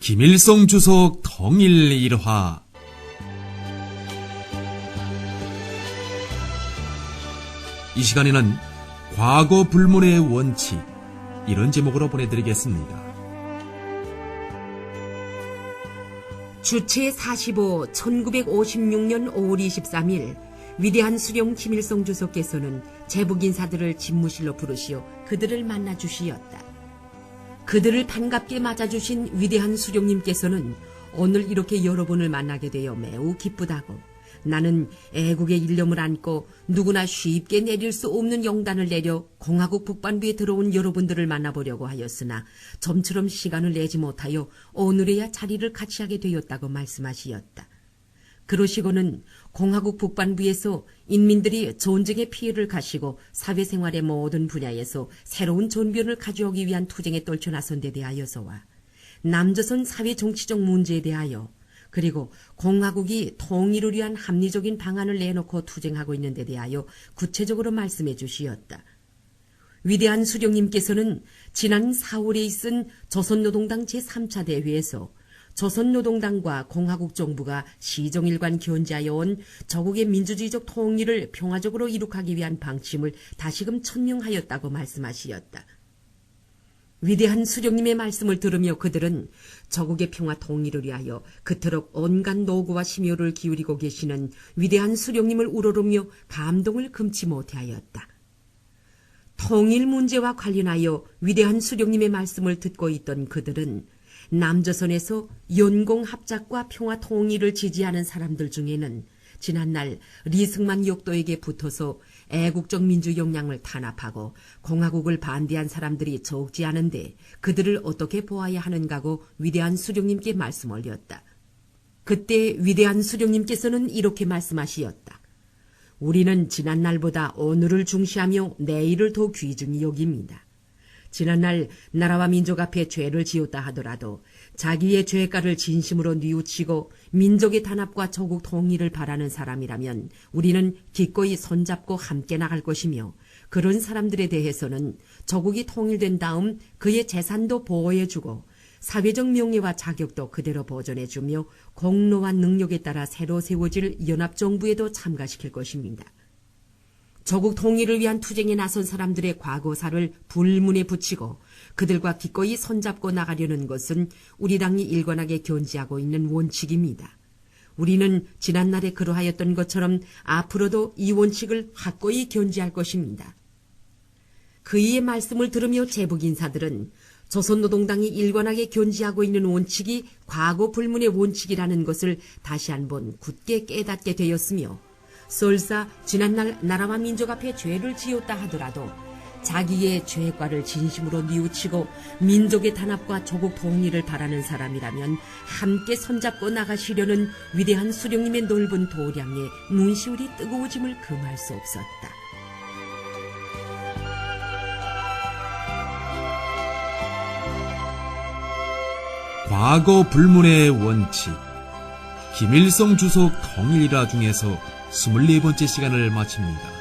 김일성 주석 통일 일화 이 시간에는 과거 불문의 원칙 이런 제목으로 보내드리겠습니다. 주체 45 1956년 5월 23일 위대한 수령 김일성 주석께서는 제복 인사들을 집무실로 부르시어 그들을 만나 주시었다. 그들을 반갑게 맞아주신 위대한 수령님께서는 오늘 이렇게 여러분을 만나게 되어 매우 기쁘다고 나는 애국의 일념을 안고 누구나 쉽게 내릴 수 없는 영단을 내려 공화국 북반부에 들어온 여러분들을 만나보려고 하였으나 좀처럼 시간을 내지 못하여 오늘에야 자리를 같이 하게 되었다고 말씀하시었다. 그러시고는 공화국 북반부에서 인민들이 전쟁의 피해를 가시고 사회생활의 모든 분야에서 새로운 전변을 가져오기 위한 투쟁에 떨쳐 나선 데 대하여서와 남조선 사회 정치적 문제에 대하여 그리고 공화국이 통일을 위한 합리적인 방안을 내놓고 투쟁하고 있는 데 대하여 구체적으로 말씀해 주시었다. 위대한 수령님께서는 지난 4월에 있은 조선노동당 제3차 대회에서 조선노동당과 공화국 정부가 시정일관 견지하여 온 저국의 민주주의적 통일을 평화적으로 이룩하기 위한 방침을 다시금 천명하였다고 말씀하시었다. 위대한 수령님의 말씀을 들으며 그들은 저국의 평화 통일을 위하여 그토록 온갖 노고와 심혈을 기울이고 계시는 위대한 수령님을 우러르며 감동을 금치 못하였다. 통일 문제와 관련하여 위대한 수령님의 말씀을 듣고 있던 그들은 남조선에서 연공 합작과 평화 통일을 지지하는 사람들 중에는 지난날 리승만 역도에게 붙어서 애국적 민주 역량을 탄압하고 공화국을 반대한 사람들이 적지 않은데 그들을 어떻게 보아야 하는가고 위대한 수령님께 말씀 올렸다. 그때 위대한 수령님께서는 이렇게 말씀하시었다. 우리는 지난날보다 오늘을 중시하며 내일을 더 귀중히 여깁니다. 지난날 나라와 민족 앞에 죄를 지었다 하더라도 자기의 죄가를 진심으로 뉘우치고 민족의 단합과 조국 통일을 바라는 사람이라면 우리는 기꺼이 손잡고 함께 나갈 것이며 그런 사람들에 대해서는 조국이 통일된 다음 그의 재산도 보호해주고 사회적 명예와 자격도 그대로 보존해주며 공로와 능력에 따라 새로 세워질 연합정부에도 참가시킬 것입니다. 조국 통일을 위한 투쟁에 나선 사람들의 과거사를 불문에 붙이고 그들과 기꺼이 손잡고 나가려는 것은 우리 당이 일관하게 견지하고 있는 원칙입니다. 우리는 지난날에 그러하였던 것처럼 앞으로도 이 원칙을 확고히 견지할 것입니다. 그이의 말씀을 들으며 제복 인사들은 조선노동당이 일관하게 견지하고 있는 원칙이 과거 불문의 원칙이라는 것을 다시 한번 굳게 깨닫게 되었으며 설사 지난날 나라와 민족 앞에 죄를 지었다 하더라도 자기의 죄과를 진심으로 뉘우치고 민족의 단합과 조국 통일을 바라는 사람이라면 함께 손잡고 나가시려는 위대한 수령님의 넓은 도량에 눈시울이 뜨거워짐을 금할 수 없었다. 과거 불문의 원칙 김일성 주석 통일이라 중에서 24번째 시간을 마칩니다.